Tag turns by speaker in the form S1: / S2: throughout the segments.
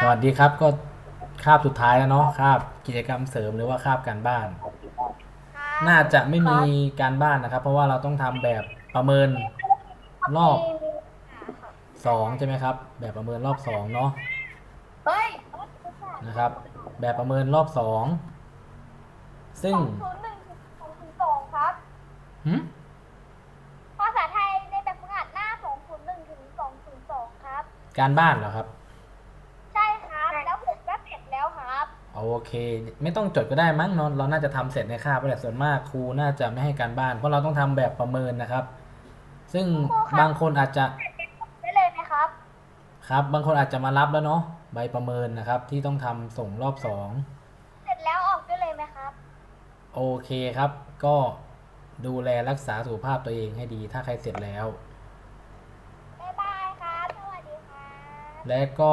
S1: สวัสดีครับก็คาบสุดท้ายแล้วเนาะคาบกิจกรรมเสริมหรือว่าคาบการบ้าน น่าจะไม่มีการบ้านนะครับ เพราะว่าเราต้องทำแบบประเมินรอบสองใช่ไหมครับ แบบประเมินรอบสองเนาะ
S2: เฮ้ย
S1: นะครับ แบบประเมินรอบสองซึ่ง
S2: ศูนย์หนึ่งสองศูนย์สองครับ
S1: หึ
S2: ภาษาไทยในแบบฝึกหัดหน้าสองศูนย์หนึ่งถึงสองศูนย์สองครับ
S1: การบ้านเหรอครับ
S2: ใช่ครับ แล้วผมก็เสร็จแล้วครับ
S1: โอเค ไม่ต้องจดก็ได้มั้งเนอะเราน่าจะทำเสร็จในคาบไปแหละส่วนมากครูน่าจะไม่ให้การบ้าน เพราะเราต้องทำแบบประเมินนะครับ ซึ่งบางคนอาจจะ
S2: ได้เลยไหมครับ
S1: ครับ บางคนอาจจะมารับแล้วเนาะใบประเมินนะครับ ที่ต้องทำส่งรอบสอง
S2: เสร็จแล้วออกได้เลยไหมครับ
S1: โอเคครับ ก็ดูแลรักษาสุขภาพตัวเองให้ดีถ้าใครเสร็จแล้ว
S2: บ๊ายบายครับสวัสดีครับ
S1: และก็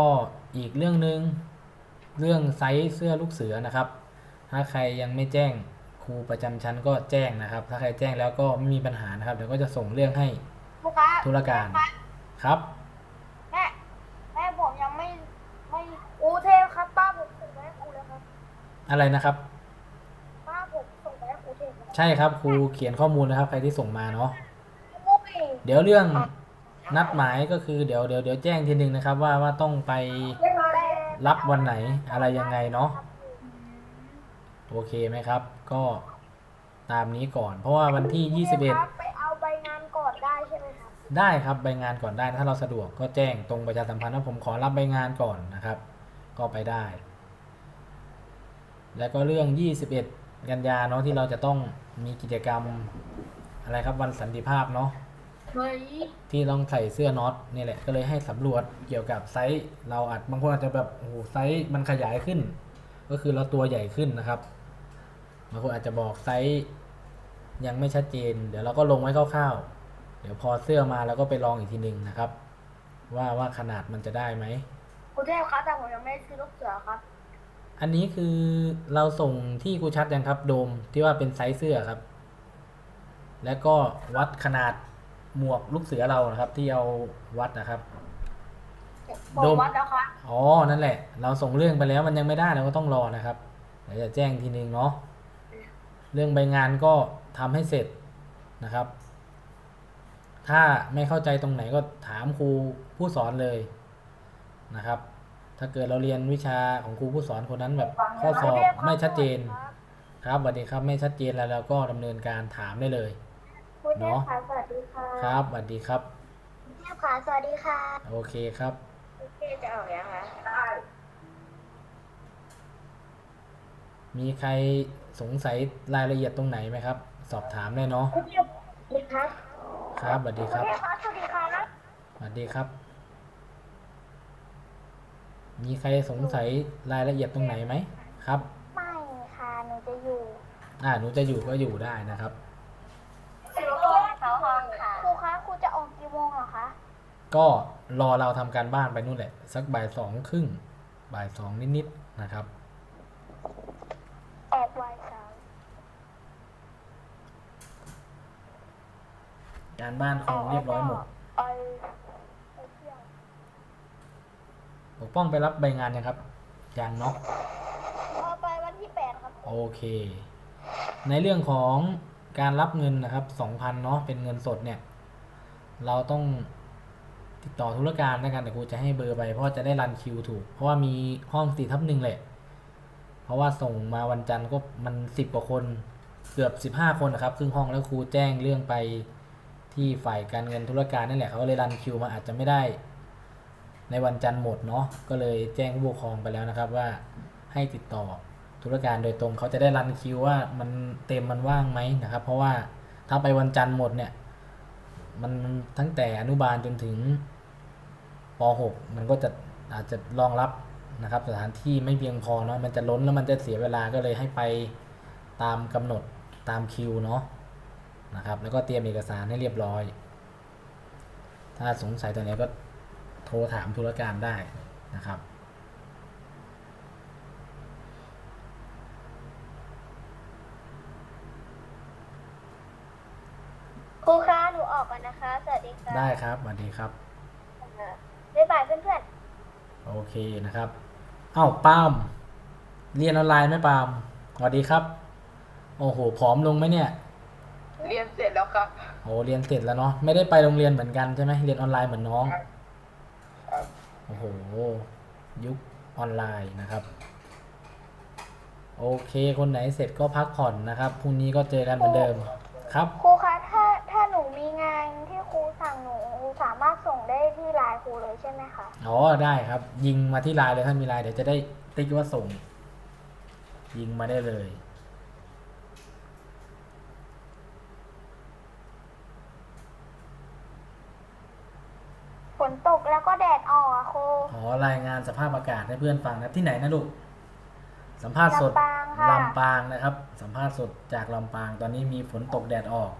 S1: อีกเรื่องหนึ่ง เรื่องไซส์เสื้อลูกเสือนะครับ ถ้าใครยังไม่แจ้งครูประจำชั้นก็แจ้งนะครับ ถ้าใครแจ้งแล้วก็ไม่มีปัญหานะครับ เดี๋ยวก็จะส่งเรื่องให้
S2: ครูครับ
S1: ธุรการครับ
S2: แม่แม่ผมยังไม่ไม่ครูเทพครับป้าผมส่งไปให้ครูแล้วครับ
S1: อะไรนะครับ
S2: ป้าผมส่งไปให้ครูเทพแล้ว
S1: ใช่ครับครูเขียนข้อมูลนะครับใครที่ส่งมาเนาะ
S2: มุ้ย
S1: เดี๋ยวเรื่องนัดหมายก็คือเดี๋ยวเดี๋ยวเดี๋ยวแจ้งทีหนึ่งนะครับ ว่าว่าต้องไป
S2: เรียบร้อยแล้ว
S1: รับวันไหนอะไรยังไงเนาะโอเคไหมครับ ก็ตามนี้ก่อน เพราะว่าวันที่
S2: ครับไปเอาใบงานก่อนได้ใช่ไหมครับ
S1: 21ได้ครับใบงานก่อนได้ถ้าเราสะดวกก็แจ้งตรงประชาสัมพันธ์ว่าผมขอรับใบงานก่อนนะครับ ก็ไปได้ แล้วก็เรื่อง 21 กันยาเนาะที่เราจะต้องมีกิจกรรมอะไรครับวันสันติภาพเนาะ
S2: เฮ้ย
S1: ที่ต้องใส่เสื้อน็อตนี่แหละก็เลยให้สำรวจเกี่ยวกับไซส์เราอาจบางคนอาจจะแบบโอ้โหไซส์มันขยายขึ้น ก็คือเราตัวใหญ่ขึ้นนะครับบางคนอาจจะบอกไซส์ยังไม่ชัดเจน เดี๋ยวเราก็ลงไว้คร่าวๆเดี๋ยวพอเสื้อมาเราก็ไปลองอีกทีหนึ่งนะครับ ว่าว่าขนาดมันจะได้ไหม
S2: ครูเทพครับแต่ผมยังไม่ได้ซื้อลูกเสือครับ
S1: อันนี้คือเราส่งที่ครูชัดยังครับโดมที่ว่าเป็นไซส์เสื้อครับ แล้วก็วัดขนาด หมวกลูกเสือเรานะครับ ที่เอาวัดนะครับ
S2: ผม
S1: โดม
S2: วัดแล้วครับ
S1: อ๋อ นั่นแหละ เราส่งเรื่องไปแล้วมันยังไม่ได้เราก็ต้องรอนะครับเดี๋ยวจะแจ้งทีนึงเนาะ เรื่องใบงานก็ทำให้เสร็จนะครับ ถ้าไม่เข้าใจตรงไหนก็ถามครูผู้สอนเลยนะครับ ถ้าเกิดเราเรียนวิชาของครูผู้สอนคนนั้นแบบข้อสอบไม่ชัดเจน ครับสวัสดีครับไม่ชัดเจนแล้วเราก็ดำเนินการถามได้เลย
S2: ครูเทพค่ะสวัสดีค่ะ
S1: ครับสวัสดีครับ
S2: ครูเทพค่ะสวัสดีค่ะ
S1: โอเคครับ
S2: ครูเทพจะออกยังคะ
S1: มีใครสงสัยรายละเอียดตรงไหนไหมครับ สอบถามได้เนาะ
S2: ครูเทพสวัสดีครับ
S1: ครับสวัสดี
S2: ค
S1: ค
S2: รู
S1: รับ
S2: เทพครับสวัสดีครับ
S1: สวัสดีครับ มีใครสงสัยรายละเอียดตรงไหนไหมครับ
S2: ไม่ค่ะหนูจะอยู่
S1: อ่าหนูจะอยู่ก็อยู่ได้นะครับ
S2: ครูเขาห้องค่ะครูคะครูจะออกกี่โมงเหรอคะ
S1: ก็รอเราทำการบ้านไปนู่นแหละ สักบ่ายสองครึ่งบ่ายสองนิดๆนะครับ
S2: ออกวัยสาม
S1: การบ้านคงเรียบร้อยหมด
S2: ไปไปเที่ยว
S1: ปกป้องไปรับใบงานยังครับยังเนาะ
S2: เอาไปวันที่แปดครับ
S1: โอเค ในเรื่องของการรับเงินนะครับสองพันเนาะเป็นเงินสดเนี่ย เราต้อง ติดต่อธุรการในการแต่ครูจะให้เบอร์ไป เพราะว่าจะได้รันคิวถูก เพราะว่ามีห้องสี่ทับหนึ่งแหละ เพราะว่าส่งมาวันจันทร์ก็มันสิบกว่าคนเกือบสิบห้าคนนะครับครึ่งห้องแล้วครูแจ้งเรื่องไปที่ฝ่ายการเงินธุรการนั่นแหละเขาก็เลยรันคิวมาอาจจะไม่ได้ ในวันจันทร์หมดเนาะก็เลยแจ้งผู้ปกครองไปแล้วนะครับว่าให้ติดต่อธุรการโดยตรงเขาจะได้รันคิวว่ามันเต็มมันว่างไหมนะครับ เพราะว่าถ้าไปวันจันทร์หมดเนี่ยมันตั้งแต่อนุบาลจนถึง ป .6 มันก็จะอาจจะรองรับนะครับสถานที่ไม่เพียงพอเนาะมันจะล้นแล้วมันจะเสียเวลาก็เลยให้ไปตามกำหนดตามคิวเนาะนะครับแล้วก็เตรียมเอกสารให้เรียบร้อย ถ้าสงสัยตรงไหนก็โทรถามธุรการได้นะครับ
S2: ครูคะหนูออกก่อนนะคะ สวัสดีค่ะ
S1: ได้ครับสวัสดีครับ
S2: บ๊ายบายเพื่อนๆ
S1: โอเคนะครับอ้าวปาล์มเรียนออนไลน์ไหมปาล์มสวัสดีครับ โอ้โหผอมลงไหมเนี่ย
S3: เรียนเสร็จแล้วครับ
S1: โอ้เรียนเสร็จแล้วเนาะไม่ได้ไปโรงเรียนเหมือนกันใช่ไหมเรียนออนไลน์เหมือนน้อง
S3: ครับ
S1: โอ้โหยุคออนไลน์นะครับ โอเค คนไหนเสร็จก็พักผ่อนนะครับพรุ่งนี้ก็เจอกันเหมือนเดิมครับ
S2: ครูคะถ้าถ้าหนูมีงานที่ครูสั่งหนูสามารถส่ง ได้ที่ไลน์ครูเลยใช่ไหมคะ
S1: อ๋อได้ครับ ยิงมาที่ไลน์เลยถ้ามีไลน์เดี๋ยวจะได้ติ๊กว่าส่ง ยิงมาได้เลย
S2: ฝนตกแล้วก็แดดออกอะครู
S1: อ๋อรายงานสภาพอากาศให้เพื่อนฟังนะครับที่ไหนนะลูกสัมภาษณ์สด
S2: ลำปางค่ะ
S1: ลำปางนะครับ สัมภาษณ์สดจากลำปางตอนนี้มีฝนตกแดดออก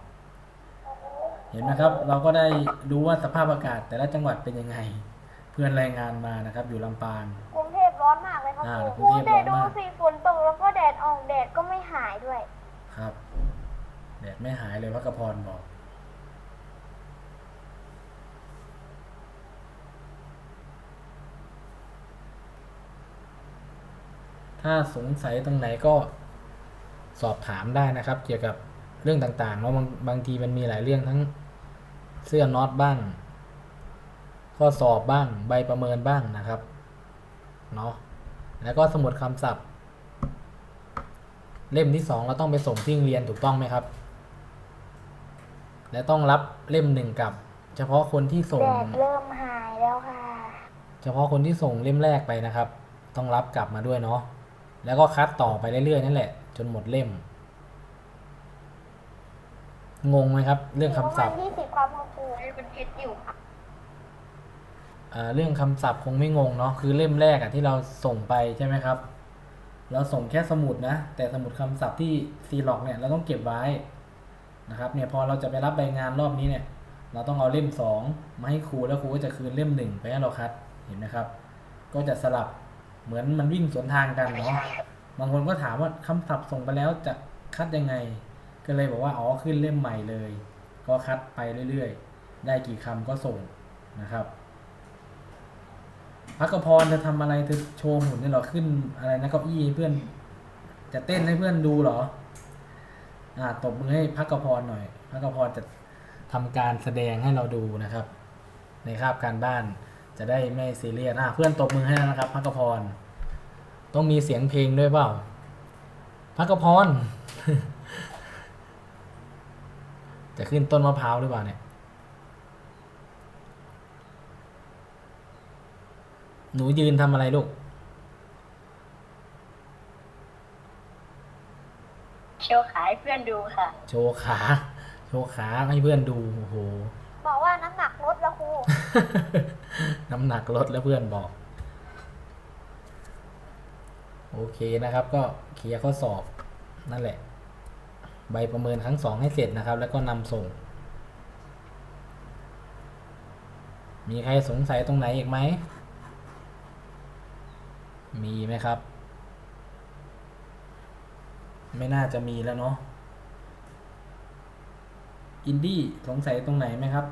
S1: เห็นไหมครับ เราก็ได้รู้ว่าสภาพอากาศแต่ละจังหวัดเป็นยังไง เพื่อนรายงานมานะครับ อยู่ลำปาง
S2: กรุงเทพร้อนมากเลยครับ
S1: อ่า
S2: ครู
S1: กรุงเทพร้
S2: แต่
S1: อน
S2: ดู
S1: มาก
S2: สิฝนตกแล้วก็แดดออกแดดก็ไม่หายด้วย
S1: ครับแดดไม่หายเลยพระกระพรบอก ถ้าสงสัยตรงไหนก็สอบถามได้นะครับ เกี่ยวกับ เรื่องต่างๆเนาะบางบางทีมันมีหลายเรื่องทั้งเสื้อน็อตบ้าง ข้อสอบบ้าง ใบประเมินบ้างนะครับเนาะแล้วก็สมุดคำศัพท์ เล่มที่สองเราต้องไปส่งที่โรงเรียนถูกต้องไหมครับ และต้องรับเล่มหนึ่งกลับ เฉพาะคนที่ส่ง
S2: แดดเริ่มหายแล้วค่ะ
S1: เฉพาะคนที่ส่งเล่มแรกไปนะครับ ต้องรับกลับมาด้วยเนาะแล้วก็คัดต่อไปเรื่อยๆนั่นแหละ จนหมดเล่ม งงไหมครับ เรื่องคำศัพท์
S2: ประมาณยี่สิบความครูให้เป็นเพชรอยู่ค่ะ
S1: อ่าเรื่องคำศัพท์คงไม่งงเนาะคือเล่มแรกอะที่เราส่งไปใช่ไหมครับ เราส่งแค่สมุดนะ แต่สมุดคำศัพท์ที่ซีล็อกเนี่ยเราต้องเก็บไว้นะครับเนี่ยพอเราจะไปรับใบงานรอบนี้เนี่ย เราต้องเอาเล่มสองมาให้ครูแล้วครูก็จะคืนเล่มหนึ่งไปให้เราคัดเห็นไหมครับ ก็จะสลับเหมือนมันวิ่งสวนทางกันเนาะบางคนก็ถามว่าคำศัพท์ส่งไปแล้วจะคัดยังไง ก็เลยบอกว่าอ๋อขึ้นเล่มใหม่เลย ก็คัดไปเรื่อยๆ ได้กี่คำก็ส่งนะครับพักกพรจะทำอะไรเธอโชว์หุ่นเนี่ยหรอขึ้นอะไรนะเก้าอี้ให้เพื่อน จะเต้นให้เพื่อนดูหรอ อ่าตบมือให้พักกพรหน่อยพักกพรจะทำการแสดงให้เราดูนะครับ ในคาบการบ้านจะได้ไม่ซีเรียสอะเพื่อนตบมือให้แล้วนะครับพักกพร ต้องมีเสียงเพลงด้วยเปล่าพักกพร จะขึ้นต้นมะพร้าวหรือเปล่าเนี่ย หนูยืนทำอะไรลูก
S3: โชว์ขายเพื่อนดูค่ะ
S1: โชว์ขา โชว์ขาให้เพื่อนดู โอ้โห
S2: บอกว่าน้ำหนักลดแล้วครู
S1: น้ำหนักลดแล้วเพื่อนบอก โอเคนะครับ ก็เคลียร์ข้อสอบนั่นแหละ ใบประเมินครั้งสองให้เสร็จนะครับ แล้วก็นำส่ง มีใครสงสัยตรงไหนอีกไหม มีไหมครับ ไม่น่าจะมีแล้วเนาะ อินดี้สงสัยตรงไหนไหมครับ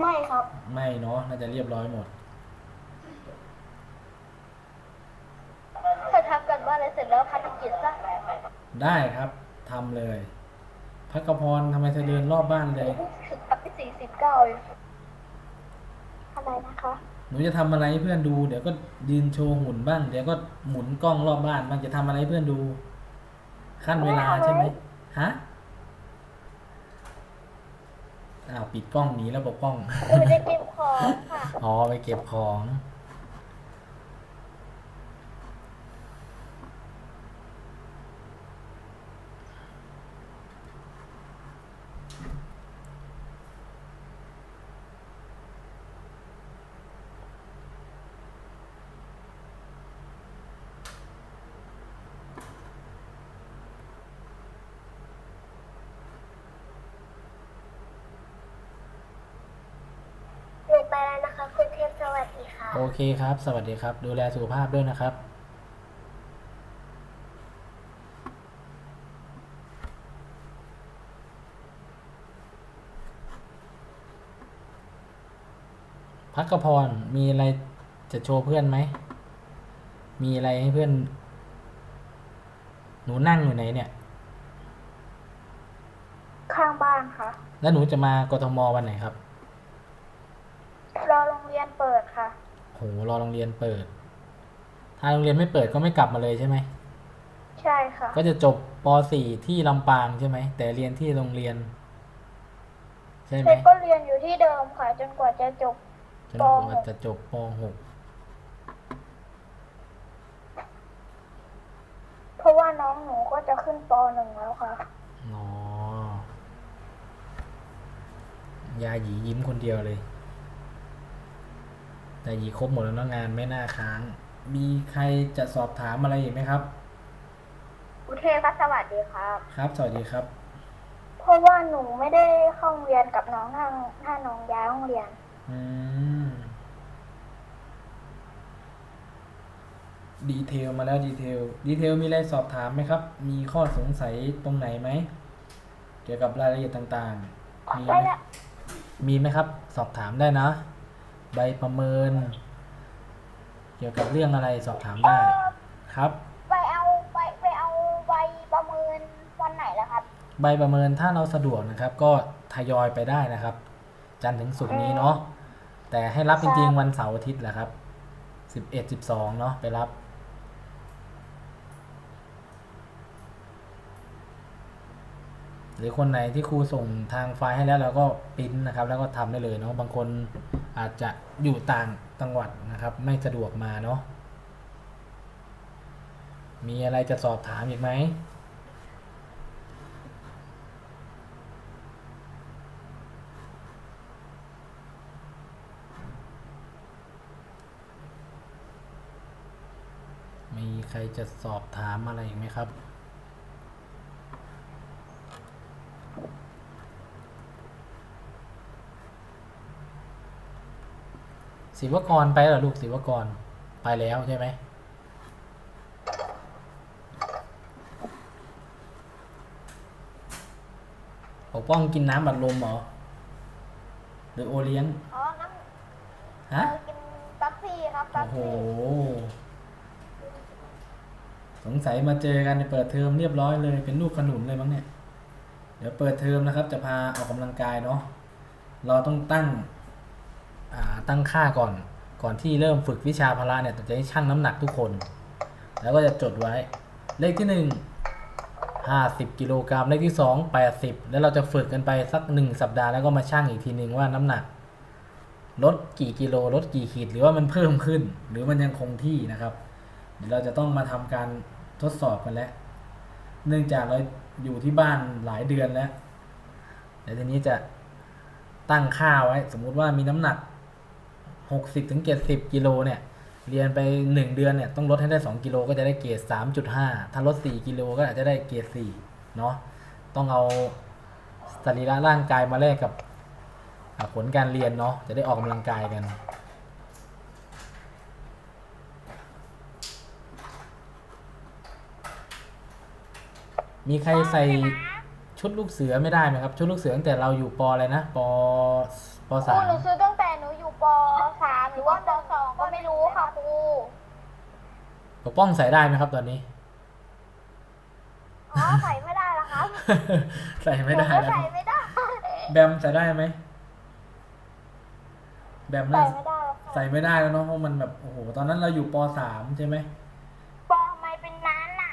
S2: ไม่ครับ
S1: ไม่เนาะ น่าจะเรียบร้อยหมด
S2: ถ้าทำกันบ้านอะไรเสร็จแล้วภารกิจซะ
S1: ได้ครับทำเลยพักกพรทำไมเธอเดินรอบบ้านเลย
S2: ถึงปักที่สี่สิบเก้าอะไรนะคะ
S1: หนูจะทำอะไรให้เพื่อนดู เดี๋ยวก็ยืนโชว์หุ่นบ้าง เดี๋ยวก็หมุนกล้องรอบบ้านบ้างจะทำอะไรให้เพื่อนดู ขั้นเวลาใช่ไหมฮะอ้าวปิดกล้องหนีแล้วบอกกล้อง
S2: หนูจะเก็บของค่ะ
S1: อ๋อไปเก็บของ
S2: หนูไปแล้วนะคะคุณเทพส วัสดีค่ะ
S1: โอเคครับ สวัสดีครับ ดูแลสุขภาพด้วยนะครับพักกพรมีอะไรจะโชว์เพื่อนไหม มีอะไรให้เพื่อน หนูนั่งอยู่ไหนเนี่ย
S2: ข้างบ้านค่ะ
S1: แล้วหนูจะมากทมวันไหนครับ
S2: รอโรงเรียนเปิดค่ะ
S1: โหรอโรงเรียนเปิด ถ้าโรงเรียนไม่เปิดก็ไม่กลับมาเลยใช่ไหม
S2: ใช่ค่ะ
S1: ก็จะจบป .4 ที่ลำปางใช่ไหม แต่เรียนที่โรงเรียน ใช่ไหม
S2: เด็กก็เรียนอยู่ที่เดิมค่ะ จนกว่าจะจบ
S1: จนกว่าจะจบป
S2: เพราะว่าน้องหนูก็จะขึ้นปหนึ่งแล้วค่ะ
S1: .6 อ๋อ ยาหยียิ้มคนเดียวเลย แต่หยีครบหมดแล้วเนอะงานไม่น่าค้าง มีใครจะสอบถามอะไรอีกไหมครับ
S2: อุเทครับสวัสดีครับ
S1: ครับ สวัสดีครับ
S2: เพราะว่าหนูไม่ได้เข้าโรงเรียนกับน้องทางถ้าน้องย้ายโรงเรียน
S1: อืม ดีเทลมาแล้วดีเทล ดีเทลมีอะไรสอบถามไหมครับ มีข้อสงสัยตรงไหนไหม เกี่ยวกับรายละเอียดต่างๆ มีไห
S2: ได้
S1: ม
S2: ละ
S1: มีไหมครับ สอบถามได้นะ ใบประเมิน เกี่ยวกับเรื่องอะไรสอบถามได้ครับ
S2: ไปเอาไปไปเอาใบประเมินวันไหนแล้วครับ
S1: ใบประเมินถ้าเราสะดวกนะครับ ก็ทยอยไปได้นะครับ จันทร์ถึงศุกร์นี้เนาะแต่ให้รับจริงๆวันเสาร์อาทิตย์แหละครับสิบเอ็ดสิบสองเนาะไปรับ หรือคนไหนที่ครูส่งทางไฟล์ให้แล้วเราก็ปริ้นนะครับ แล้วก็ทำได้เลยเนาะบางคนอาจจะอยู่ต่างจังหวัดนะครับ ไม่สะดวกมาเนาะมีอะไรจะสอบถามอีกไหมมีใครจะสอบถามอะไรอีกไหมครับ ศิวกรไปเหรอลูกศิวกรไปแล้วใช่ไหมปกป้องกินน้ำบัดลมเหรอหรือโอเลี้ยง
S2: อ๋อน้ำ
S1: ฮะ
S2: เออกินแป๊บซี่ครับแป๊
S1: โอ้
S2: บ
S1: โห
S2: ซี่
S1: สงสัยมาเจอกันในเปิดเทอมเรียบร้อยเลยเป็นลูกขนุนเลยมั้งเนี่ย เดี๋ยวเปิดเทอมนะครับ จะพาออกกำลังกายเนาะเราต้องตั้งอ่า ตั้งค่าก่อน ก่อนที่เริ่มฝึกวิชาพละเนี่ยจะให้ชั่งน้ำหนักทุกคน แล้วก็จะจดไว้ เลขที่หนึ่งห้าสิบกิโลกรัม เลขที่สองแปดสิบแล้วเราจะฝึกกันไปสักหนึ่งสัปดาห์แล้วก็มาชั่งอีกทีหนึ่งว่าน้ำหนัก ลดกี่กิโล ลดกี่ขีด หรือว่ามันเพิ่มขึ้น หรือมันยังคงที่นะครับ เดี๋ยวเราจะต้องมาทำการทดสอบกันแล้ว เนื่องจากเราอยู่ที่บ้านหลายเดือนแล้วเดี๋ยวทีนี้จะตั้งค่าไว้ สมมุติว่ามีน้ำหนัก 60ถึง70กิโลเนี่ยเรียนไป 1 เดือนเนี่ยต้องลดให้ได้ 2 กิโลก็จะได้เกรด3.5 ถ้าลด 4 กิโลก็อาจจะได้เกรด4เนาะต้องเอาสรีระร่างกายมาแลกกับผลการเรียนเนาะจะได้ออกกำลังกายกันมีใครใส่ชุดลูกเสือไม่ได้ไหมครับ ชุดลูกเสือตั้งแต่เราอยู่ปอะไรนะป ป
S2: ค
S1: สา
S2: รู
S1: ม
S2: หนูซื้อตั้งแต่หนูอยู่ปสามหรือว่าปสองก็ไม่รู้ค่ะครู
S1: ปกป้องใส่ได้ไหมครับตอนนี้
S2: อ๋อใส่ไม่ได้แล้วครับ
S1: ใส่ไม่ได้
S2: หนูก็
S1: แล้ว
S2: ใส่ไม่ได้
S1: แบมใส่ได้ไหมแบม
S2: ใส่
S1: น่า
S2: ไม่ได้แล้วค่ะ
S1: ใส่ไม่ได้แล้วเนาะเพราะมันแบบโอ้โหตอนนั้นเราอยู่ปสามใช่ไหม
S2: ปอไม่เป็นนั้นน่ะ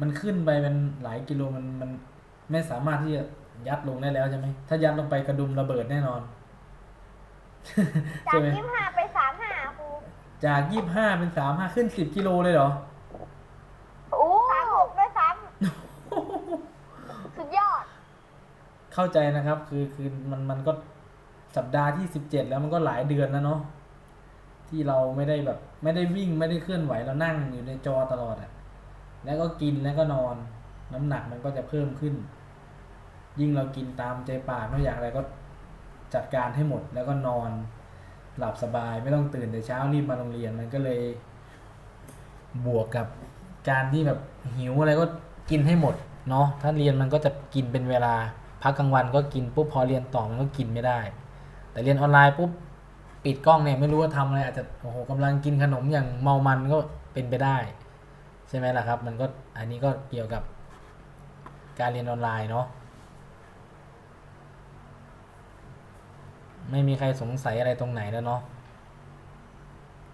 S1: มันขึ้นไปเป็นหลายกิโลมันมันไม่สามารถที่จะยัดลงได้แล้วใช่ไหมถ้ายัดลงไปกระดุมระเบิดแน่นอน
S2: จา
S1: ใช่
S2: ก
S1: ไหม
S2: ยี่สิบห้าไปสามห้าครู
S1: จากยี่ห้าเป็นสามห้าขึ้นสิบกิโลเลยเหรอ
S2: โอ้สามหกด้วยซ้ำสุดยอด
S1: เข้าใจนะครับ คือคือมันมันก็สัปดาห์ที่สิบเจ็ดแล้วมันก็หลายเดือนแล้วเนาะที่เราไม่ได้แบบ ไม่ได้วิ่งไม่ได้เคลื่อนไหวเรานั่งอยู่ในจอตลอดอะแล้วก็กินแล้วก็นอน น้ำหนักมันก็จะเพิ่มขึ้น ยิ่งเรากินตามใจปากไม่อยากอะไรก็ จัดการให้หมดแล้วก็นอนหลับสบายไม่ต้องตื่นแต่เช้ารีบมาโรงเรียนมันก็เลย บวกกับการที่แบบหิวอะไรก็กินให้หมดเนาะถ้าเรียนมันก็จะกินเป็นเวลา พักกลางวันก็กินปุ๊บพอเรียนต่อมันก็กินไม่ได้ แต่เรียนออนไลน์ปุ๊บปิดกล้องเนี่ยไม่รู้ว่าทำอะไรอาจจะโอ้โหกำลังกินขนมอย่างเมามันก็เป็นไปได้ ใช่ไหมล่ะครับ มันก็อันนี้ก็เกี่ยวกับการเรียนออนไลน์เนาะ ไม่มีใครสงสัยอะไรตรงไหนแล้วเนาะ